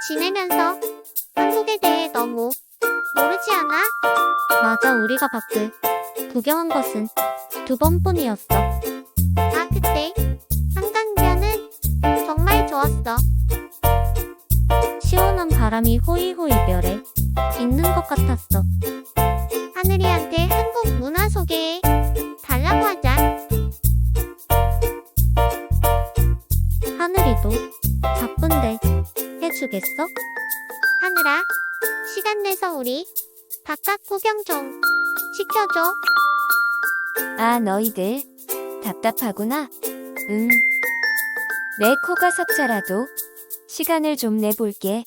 지내면서 한국에 대해 너무 모르지 않아? 맞아 우리가 밖을 구경한 것은 두 번뿐이었어. 아 그때 한강변은 정말 좋았어. 시원한 바람이 호이호이 별에 있는 것 같았어. 하늘이한테 한국 문화 소개해 달라고 하자. 하늘이도 바쁜데 해주겠어? 하늘아, 시간 내서 우리 바깥 구경 좀 시켜줘. 아, 너희들 답답하구나. 음. 내 코가 석자라도 시간을 좀 내볼게.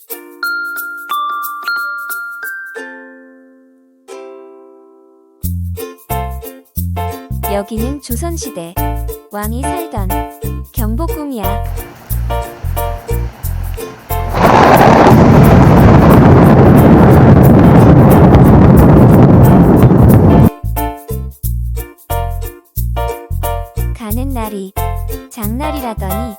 여기는 조선시대 왕이 살던 경복궁이야. 가는 날이 장날이라더니